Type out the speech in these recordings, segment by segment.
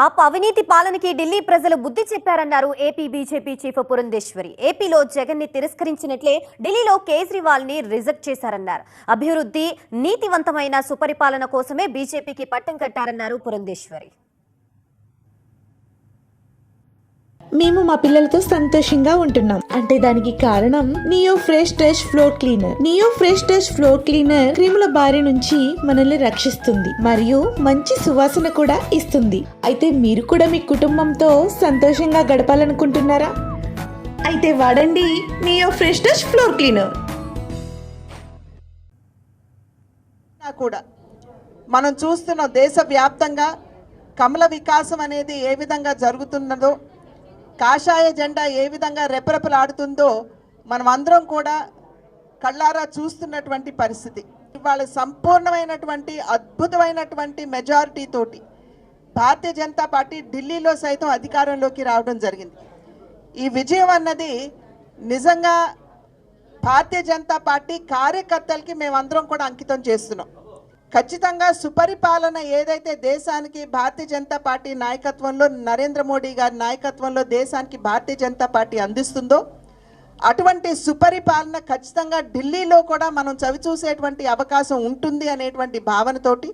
ఆప్ అవినీతి పాలనకి ఢిల్లీ ప్రజలు బుద్ధి చెప్పారన్నారు ఏపీ బీజేపీ చీఫ్ పురంధేశ్వరి. ఏపీలో జగన్ని తిరస్కరించినట్లే ఢిల్లీలో కేజ్రీవాల్ని రిజెక్ట్ చేశారన్నారు. అభివృద్ధి నీతివంతమైన సుపరిపాలన కోసమే బీజేపీకి పట్టం కట్టారన్నారు పురంధేశ్వరి. మేము మా పిల్లలతో సంతోషంగా ఉంటున్నాం. అంటే దానికి కారణం Neo fresh touch floor cleaner Neo fresh touch floor cleaner క్రిముల బారి నుంచి మనల్ని రక్షిస్తుంది మరియు మంచి సువాసన కూడా ఇస్తుంది. అయితే మీరు కూడా మీ కుటుంబంతో సంతోషంగా గడపాలనుకుంటున్నారా? అయితే వాడండి Neo fresh touch floor cleaner కూడా. మనం చూస్తున్న దేశవ్యాప్తంగా కమల వికాసం అనేది ఏ విధంగా జరుగుతున్నదో కాషాయ జెండా ఏ విధంగా రెపరెపలాడుతుందో మనం అందరం కూడా కళ్ళారా చూస్తున్నటువంటి పరిస్థితి. ఇవాళ సంపూర్ణమైనటువంటి అద్భుతమైనటువంటి మెజారిటీ తోటి భారతీయ జనతా పార్టీ ఢిల్లీలో సైతం అధికారంలోకి రావడం జరిగింది. ఈ విజయం అన్నది నిజంగా భారతీయ జనతా పార్టీ కార్యకర్తలకి మేమందరం కూడా అంకితం చేస్తున్నాం. ఖచ్చితంగా సుపరిపాలన ఏదైతే దేశానికి భారతీయ జనతా పార్టీ నాయకత్వంలో నరేంద్ర మోడీ గారి నాయకత్వంలో దేశానికి భారతీయ జనతా పార్టీ అందిస్తుందో అటువంటి సుపరిపాలన ఖచ్చితంగా ఢిల్లీలో కూడా మనం చవిచూసేటువంటి అవకాశం ఉంటుంది అనేటువంటి భావనతోటి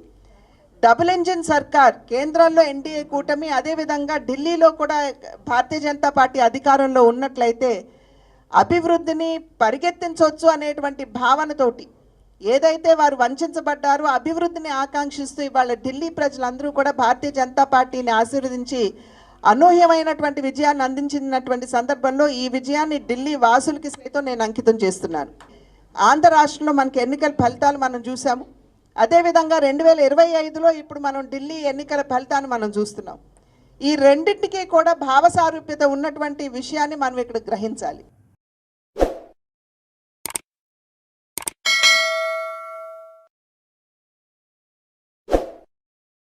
డబుల్ ఇంజిన్ సర్కార్ కేంద్రంలో ఎన్డీఏ కూటమి అదేవిధంగా ఢిల్లీలో కూడా భారతీయ జనతా పార్టీ అధికారంలో ఉన్నట్లయితే అభివృద్ధిని పరిగెత్తించవచ్చు అనేటువంటి భావనతోటి ఏదైతే వారు వంచబడ్డారో అభివృద్ధిని ఆకాంక్షిస్తూ ఇవాళ ఢిల్లీ ప్రజలందరూ కూడా భారతీయ జనతా పార్టీని ఆశీర్వదించి అనూహ్యమైనటువంటి విజయాన్ని అందించినటువంటి సందర్భంలో ఈ విజయాన్ని ఢిల్లీ వాసులకి సైతం నేను అంకితం చేస్తున్నాను. ఆంధ్ర రాష్ట్రంలో మనకి ఎన్నికల ఫలితాలు మనం చూసాము అదేవిధంగా రెండు వేల ఇరవై ఐదులో ఇప్పుడు మనం ఢిల్లీ ఎన్నికల ఫలితాన్ని మనం చూస్తున్నాం. ఈ రెండింటికి కూడా భావసారూప్యత ఉన్నటువంటి విషయాన్ని మనం ఇక్కడ గ్రహించాలి.